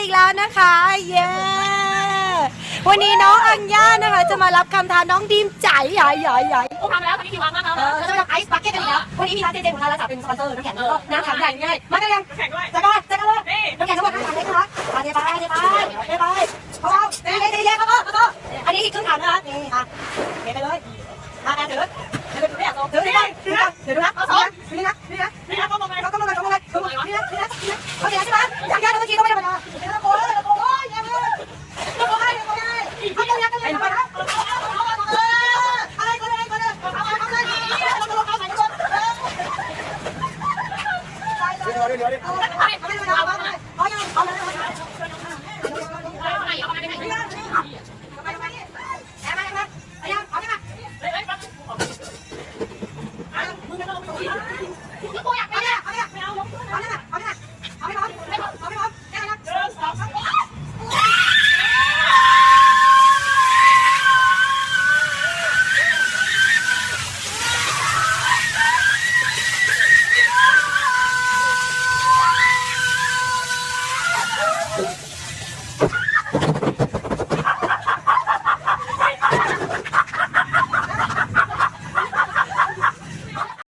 อีกแล้วนะคะ เย้ วันนี้น้องอัญญานะคะ จะมารับคำท้าน้องดีมใจใหญ่ใหญ่ใหญ่กูทำแล้วตอนนี้กี่วันมากแล้วเออเราจะทำไอซ์บักเก็ตกันอีกแล้ว วันนี้มีร้านเจเจของเราแล้วจะเป็นสปอนเซอร์น้ำแข็งแล้วก็น้ำขังใหญ่ง่ายมากันยังแข่งด้วยจะกันจะกันเลยนี่น้ำแข็งทั้งหมดน้ำขังเล็กนะคะมาเทไปเทไปเทไปเขาเอาเทเทเทเทเขาก็เขาก็อันนี้อีกครึ่งถังนะคะนี่ค่ะเทไปเลยมาแอนถือถือถือ มึงไม่ต้องไปดูที่กูอยาก